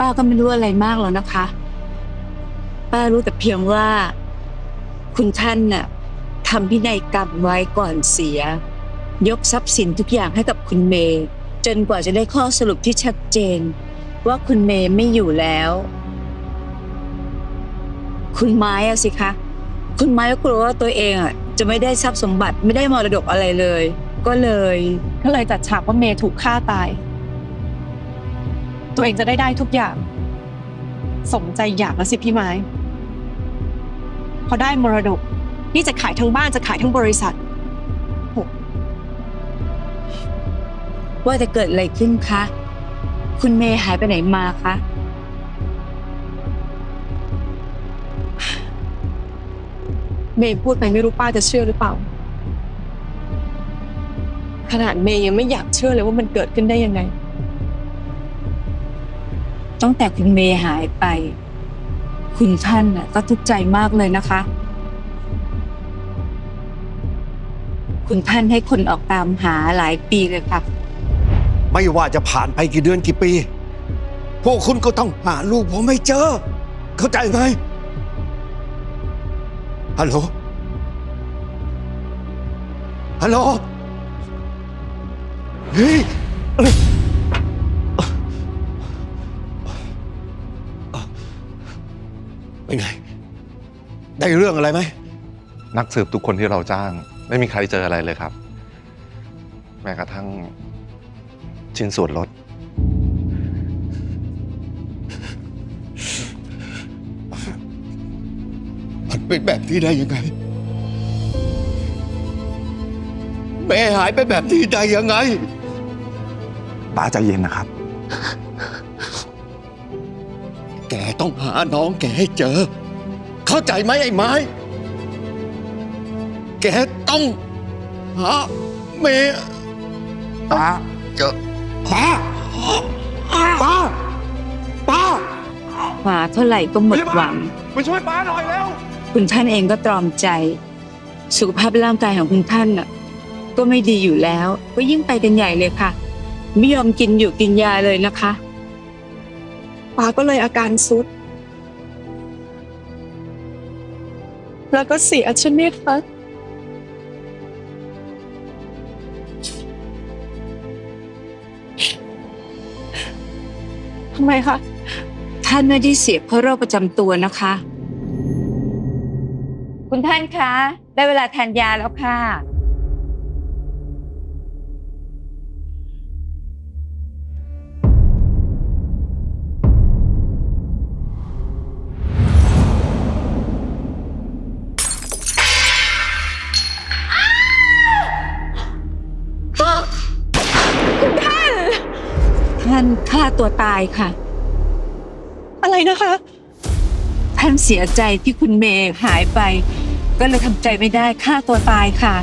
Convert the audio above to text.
ป้าก็ไม่รู้อะไรมากแล้วนะคะ ป้ารู้แต่เพียงว่า คุณท่านน่ะทำพินัยกรรมไว้ก่อนเสีย ยกทรัพย์สินทุกอย่างให้กับคุณเมย์จนกว่าจะได้ข้อสรุปที่ชัดเจน ว่าคุณเมย์ไม่อยู่แล้ว คุณไม้อะสิคะ คุณไม้ก็กลัวว่าตัวเองอะจะไม่ได้ทรัพย์สมบัติไม่ได้มรดกอะไรเลย ก็เลย ก็เลยจัดฉากว่าเมย์ถูกฆ่าตาย ตัวเองจะได้ได้ทุกอย่าง สมใจอยากแล้วสิพี่ไม้ พอได้มรดก นี่จะขายทั้งบ้านจะขายทั้งบริษัท ว่าจะเกิดอะไรขึ้นคะ คุณเมย์หายไปไหนมาคะ เมย์พูดไปไม่รู้ป้าจะเชื่อหรือเปล่า ขนาดเมย์ยังไม่อยากเชื่อเลยว่ามันเกิดขึ้นได้ยังไง ตั้งแต่คุณเมย์หายไป คุณท่านน่ะก็ทุกข์ใจมากเลยนะคะ คุณท่านให้คนออกตามหาหลายปีเลยค่ะ ไม่ว่าจะผ่านไปกี่เดือนกี่ปี พวกคุณก็ต้องหาลูกผมไม่เจอ เข้าใจไหมฮัลโหลฮัลโหลเฮ้ย ได้เรื่องอะไรไหม นักสืบทุกคนที่เราจ้าง ไม่มีใครเจออะไรเลยครับ แม้กระทั่งชิ้นส่วนรถ มันเป็นแบบนี้ได้ยังไง แม่หายไปแบบนี้ได้ยังไง ป้าใจเย็นนะครับ แกต้องหาน้องแกให้เจอ เข้าใจไหมไอ้ไม้ แกต้องหาเมย์ป้าเจอป้าป้าป้าหาเท่าไหร่ก็หมดหวังไปช่วยป้าหน่อยแล้ว คุณท่านเองก็ตรอมใจ สุขภาพร่างกายของคุณท่านน่ะ ก็ไม่ดีอยู่แล้ว ก็ยิ่งไปกันใหญ่เลยค่ะไม่ยอมกินอยู่กินยาเลยนะคะป้าก็เลยอาการซุด แล้วก็สีอัชนิดคะทำไมคะท่านไม่ได้เสียเพราะโรคประจำตัวนะคะ คุณท่านคะ ได้เวลาทานยาแล้วค่ะ ท่านฆ่าตัวตายค่ะ อะไรนะคะ ท่านเสียใจที่คุณเมย์หายไป ก็เลยทำใจไม่ได้ฆ่าตัวตายค่ะ